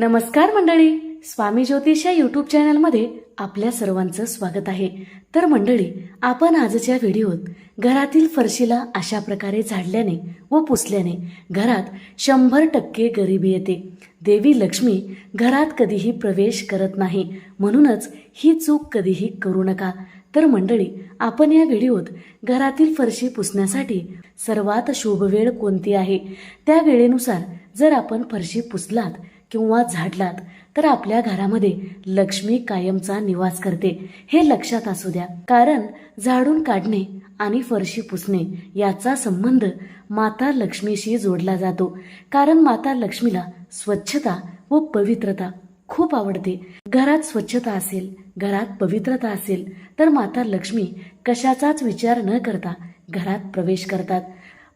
नमस्कार मंडळी. स्वामी ज्योतिष या यूट्यूब चॅनलमध्ये आपल्या सर्वांचं स्वागत आहे. तर मंडळी आपण आजच्या व्हिडिओत घरातील फरशीला अशा प्रकारे झाडल्याने व पुसल्याने घरात शंभर टक्के गरिबी येते. देवी लक्ष्मी घरात कधीही प्रवेश करत नाही. म्हणूनच ही चूक कधीही करू नका. तर मंडळी आपण या व्हिडिओत घरातील फरशी पुसण्यासाठी सर्वात शुभ वेळ कोणती आहे? त्या वेळेनुसार जर आपण फरशी पुसलात किंवा झाडलात तर आपल्या घरामध्ये लक्ष्मी कायमचा निवास करते. हे लक्षात असू द्या. कारण झाडून काढणे आणि फरशी पुसणे याचा संबंध माता लक्ष्मीशी जोडला जातो. कारण माता लक्ष्मीला स्वच्छता व पवित्रता खूप आवडते. घरात स्वच्छता असेल घरात पवित्रता असेल तर माता लक्ष्मी कशाचाच विचार न करता घरात प्रवेश करतात.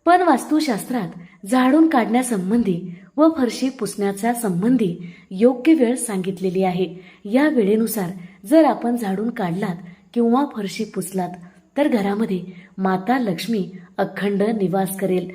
पण वास्तुशास्त्रात झाडून काढण्यासंबंधी व फरशी पुसण्याच्या संबंधी योग्य वेळ सांगितलेली आहे. या वेळेनुसार जर आपण झाडून काढलात किंवा फरशी पुसलात तर घरामध्ये माता लक्ष्मी अखंड निवास करेल.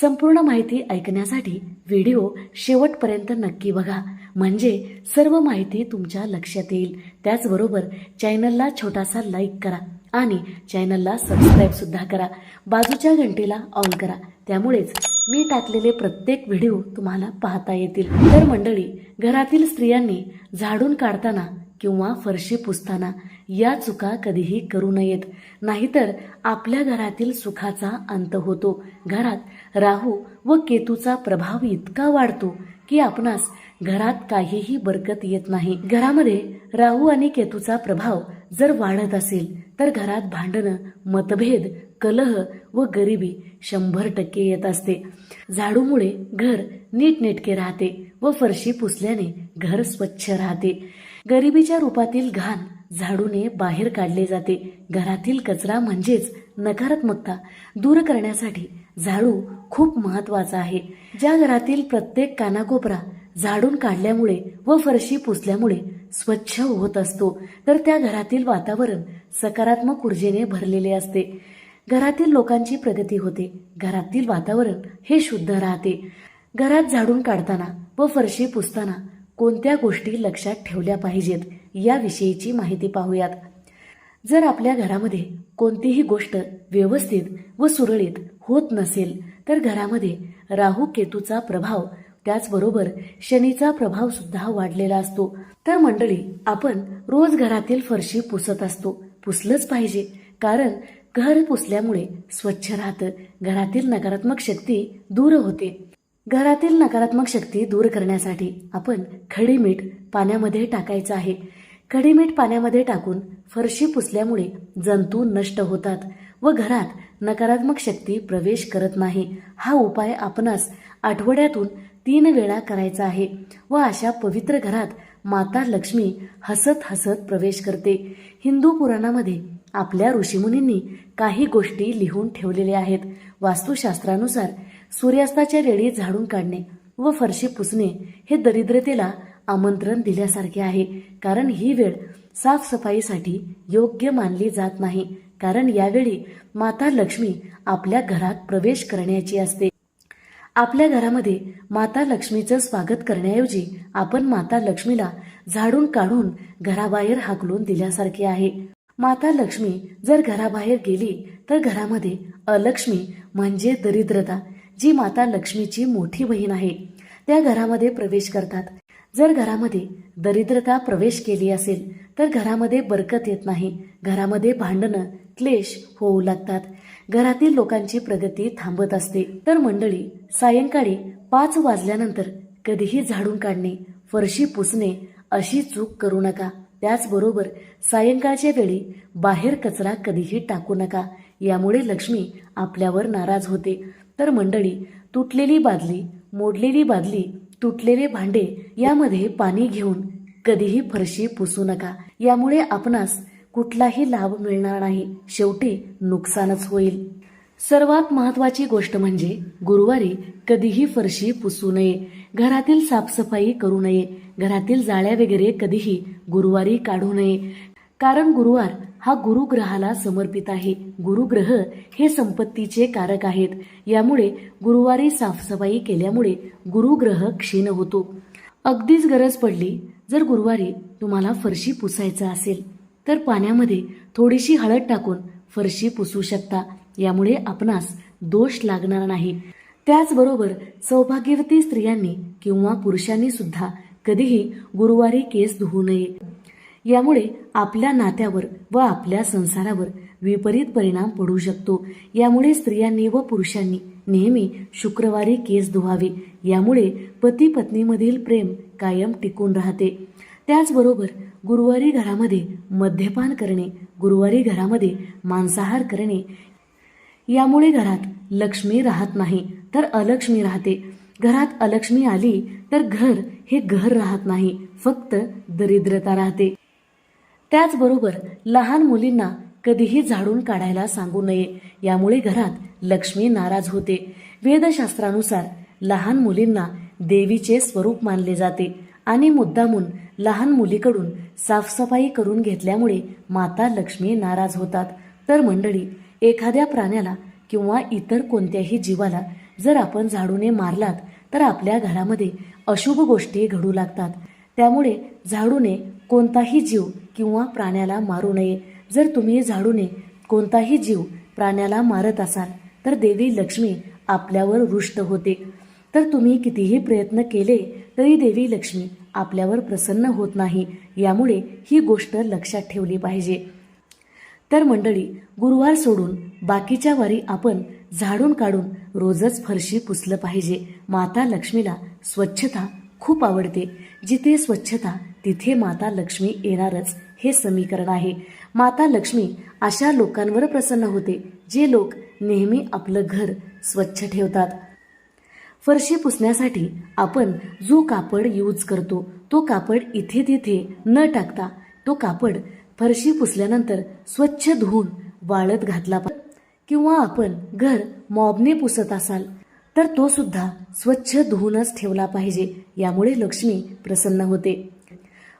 संपूर्ण माहिती ऐकण्यासाठी व्हिडिओ शेवटपर्यंत नक्की बघा. म्हणजे सर्व माहिती तुमच्या लक्षात येईल. त्याचबरोबर चॅनलला छोटासा लाईक करा आणि चॅनलला सबस्क्राईब सुद्धा करा. बाजूच्या घंटीला ऑन करा. त्यामुळेच मी टाकलेले प्रत्येक व्हिडिओ तुम्हाला पाहता येतील. तर मंडळी घरातील स्त्रियांनी झाडून काढताना किंवा फरशी पुसताना या चुका कधीही करू नयेत. नाहीतर आपल्या घरातील सुखाचा अंत होतो. घरात राहू व केतूचा प्रभाव इतका वाढतो की आपणास घरात काहीही बरकत येत नाही. घरामध्ये राहू आणि केतूचा प्रभाव जर वाढत असेल तर घरात भांडणं मतभेद कलह व गरिबी शंभर टक्के येत असते. झाडूमुळे घर नीटनेटके राहते व फरशी पुसल्याने घर स्वच्छ राहते. गरिबीच्या रूपातील घाण झाडूने बाहेर काढले जाते. घरातील कचरा म्हणजेच नकारात्मकता दूर करण्यासाठी झाडू खूप महत्त्वाचा आहे. ज्या घरातील प्रत्येक कानाकोपरा झाडून काढल्यामुळे व फरशी पुसल्यामुळे स्वच्छ होत असतो तर त्या घरातील वातावरण सकारात्मक ऊर्जेने भरलेले असते. घरातील लोकांची प्रगती होते. घरातील वातावरण हे शुद्ध राहते. घरात झाडून काढताना व फरशी पुसताना कोणत्या गोष्टी लक्षात ठेवल्या पाहिजेत याविषयीची माहिती पाहूयात. जर आपल्या घरामध्ये कोणतीही गोष्ट व्यवस्थित व सुरळीत होत नसेल तर घरामध्ये राहू केतूचा प्रभाव त्याचबरोबर शनीचा प्रभाव सुद्धा वाढलेला असतो. तर मंडळी आपण रोज घरातील फरशी पुसत असतो. पुसलंच पाहिजे. कारण घर पुसल्यामुळे स्वच्छ राहतं. घरातील नकारात्मक शक्ती दूर होते. घरातील नकारात्मक शक्ती दूर करण्यासाठी आपण खडी मीठ पाण्यामध्ये टाकायचं आहे. खडी मीठ पाण्यामध्ये टाकून फरशी पुसल्यामुळे जंतू नष्ट होतात व घरात नकारात्मक शक्ती प्रवेश करत नाही. हा उपाय आपणास आठवड्यातून तीन वेळा करायचा आहे व अशा पवित्र घरात माता लक्ष्मी हसत हसत प्रवेश करते. हिंदू पुराणामध्ये आपल्या ऋषीमुनींनी काही गोष्टी लिहून ठेवलेल्या आहेत. वास्तुशास्त्रानुसार सूर्यास्ताच्या वेळी झाडून काढणे व फरशी पुसणे हे दरिद्रतेला आमंत्रण दिल्यासारखे आहे. कारण ही वेळ साफसफाईसाठी योग्य मानली जात नाही. कारण यावेळी माता लक्ष्मी आपल्या घरात प्रवेश करण्याची असते. आपल्या घरामध्ये माता लक्ष्मीचं स्वागत करण्याऐवजी आपण माता लक्ष्मीला झाडून काढून घराबाहेर हाकलून दिल्यासारखे आहे. माता लक्ष्मी जर घराबाहेर गेली तर घरामध्ये अलक्ष्मी म्हणजे दरिद्रता जी माता लक्ष्मीची मोठी बहीण आहे. त्या घरामध्ये प्रवेश करतात. जर घरामध्ये दरिद्रता प्रवेश केली असेल तर घरामध्ये बरकत येत नाही. घरामध्ये भांडणं क्लेश होऊ लागतात. घरातील लोकांची प्रगती थांबत असते. तर मंडळी सायंकाळी पाच वाजल्यानंतर कधीही झाडून काढणे फरशी पुसणे अशी चूक करू नका. त्याचबरोबर सायंकाळच्या वेळी बाहेर कचरा कधीही टाकू नका यामुळे लक्ष्मी आपल्यावर नाराज होते. तर मंडळी तुटलेली बादली मोडलेली बादली तुटलेले भांडे यामध्ये पाणी घेऊन कधीही फरशी पुसू नका. यामुळे आपणास कुठलाही लाभ मिळणार नाही. शेवटी नुकसानच होईल. सर्वात महत्वाची गोष्ट म्हणजे गुरुवारी कधीही फरशी पुसू नये. घरातील साफसफाई करू नये. घरातील जाळ्या वगैरे कधीही गुरुवारी काढू नये. कारण गुरुवार हा गुरुग्रहाला समर्पित आहे. गुरुग्रह हे संपत्तीचे कारक आहेत. यामुळे गुरुवारी साफसफाई केल्यामुळे गुरुग्रह क्षीण होतो. अगदीच गरज पडली जर गुरुवारी तुम्हाला फरशी पुसायचं असेल तर पाण्यामध्ये थोडीशी हळद टाकून फरशी पुसू शकता. यामुळे आपणास दोष लागणार नाही. त्याचबरोबर सौभाग्यवती स्त्रियांनी किंवा पुरुषांनी सुद्धा कधीही गुरुवारी केस धुवू नये. यामुळे आपल्या नात्यावर व आपल्या संसारावर विपरीत परिणाम पडू शकतो. यामुळे स्त्रियांनी व पुरुषांनी नेहमी शुक्रवारी केस धुवावे. यामुळे पती पत्नीमधील प्रेम कायम टिकून राहते. त्याचबरोबर गुरुवारी घरामध्ये मद्यपान करणे गुरुवारी घरामध्ये मांसाहार करणे यामुळे घरात लक्ष्मी राहत नाही तर अलक्ष्मी राहते. घरात अलक्ष्मी आली तर घर हे घर राहत नाही फक्त दरिद्रता राहते. त्याचबरोबर लहान मुलींना कधीही झाडून काढायला सांगू नये यामुळे घरात लक्ष्मी नाराज होते. वेदशास्त्रानुसार लहान मुलींना देवीचे स्वरूप मानले जाते आणि मुद्दामून लहान मुलीकडून साफसफाई करून घेतल्यामुळे माता लक्ष्मी नाराज होतात. तर मंडळी एखाद्या प्राण्याला किंवा इतर कोणत्याही जीवाला जर आपण झाडूने मारलात तर आपल्या घरामध्ये अशुभ गोष्टी घडू लागतात. त्यामुळे झाडूने कोणताही जीव किंवा प्राण्याला मारू नये. जर तुम्ही झाडूने कोणताही जीव प्राण्याला मारत असाल तर देवी लक्ष्मी आपल्यावर रुष्ट होते. तर तुम्ही कितीही प्रयत्न केले तरी देवी लक्ष्मी आपल्यावर प्रसन्न होत नाही. यामुळे ही गोष्ट लक्षात ठेवली पाहिजे. तर मंडळी गुरुवार सोडून बाकीच्या वारी आपण झाडून काढून रोजच फरशी पुसलं पाहिजे. माता लक्ष्मीला स्वच्छता खूप आवडते. जिथे स्वच्छता तिथे माता लक्ष्मी येणारच. हे समीकरण आहे. माता लक्ष्मी अशा लोकांवर प्रसन्न होते जे लोक नेहमी आपलं घर स्वच्छ ठेवतात. फरशी पुसण्यासाठी आपण जो कापड यूज करतो तो कापड इथे तिथे न टाकता तो कापड फरशी पुसल्यानंतर स्वच्छ धुवून वाळत घातला पाहिजे. किंवा आपण घर मॉबने पुसत असाल तर तो सुद्धा स्वच्छ धुवूनच ठेवला पाहिजे यामुळे लक्ष्मी प्रसन्न होते.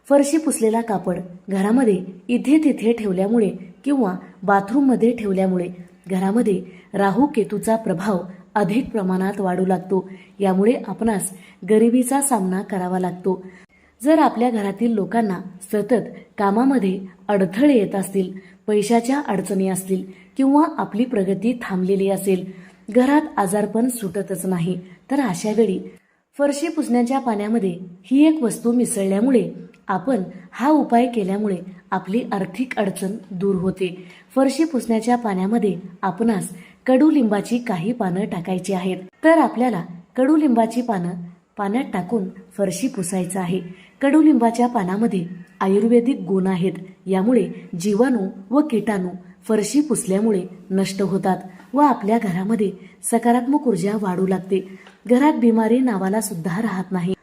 फरशी पुसलेला कापड घरामध्ये इथे तिथे ठेवल्यामुळे किंवा बाथरूममध्ये ठेवल्यामुळे घरामध्ये राहू केतूचा प्रभाव अधिक प्रमाणात वाढू लागतो. यामुळे आपणास गरिबीचा सामना करावा लागतो. जर आपल्या घरातील लोकांना सतत कामामध्ये अडथळे येत असतील पैशाच्या अडचणी असतील किंवा आपली प्रगती थांबलेली असेल घरात आजारपण सुटतच नाही तर अशा वेळी फरशी पुसण्याच्या पाण्यामध्ये ही एक वस्तू मिसळल्यामुळे आपण हा उपाय केल्यामुळे आपली आर्थिक अडचण दूर होते. फरशी पुसण्याच्या पाण्यामध्ये आपणास कडुलिंबाची काही पानं टाकायची आहेत. तर आपल्याला कडुलिंबाची पानं पाण्यात टाकून फरशी पुसायचं आहे. कडुलिंबाच्या पानामध्ये आयुर्वेदिक गुण आहेत. यामुळे जीवाणू व किटाणू फरशी पुसल्यामुळे नष्ट होतात व आपल्या घरामध्ये सकारात्मक ऊर्जा वाढू लागते. घरात बिमारी नावाला सुद्धा राहत नाही.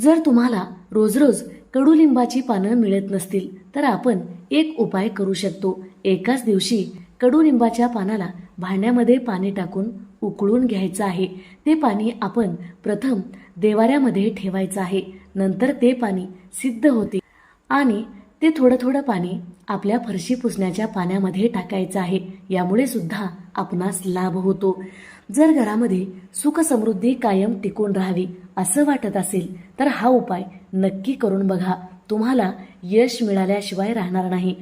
जर तुम्हाला रोज रोज कडुलिंबाची पानं मिळत नसतील तर आपण एक उपाय करू शकतो. एकाच दिवशी कडुलिंबाच्या पानाला भांड्यामध्ये पाणी टाकून उकळून घ्यायचं आहे. ते पाणी आपण प्रथम देवाऱ्यामध्ये ठेवायचं आहे. नंतर ते पाणी सिद्ध होते. आणि ते थोडं थोडं पाणी आपल्या फरशी पुसण्याच्या पाण्यामध्ये टाकायचं आहे. यामुळे सुद्धा आपणास लाभ होतो. जर घरामध्ये सुखसमृद्धी कायम टिकून राहावी असं वाटत असेल तर हा उपाय नक्की करून बघा. तुम्हाला यश मिळाल्याशिवाय राहणार नाही.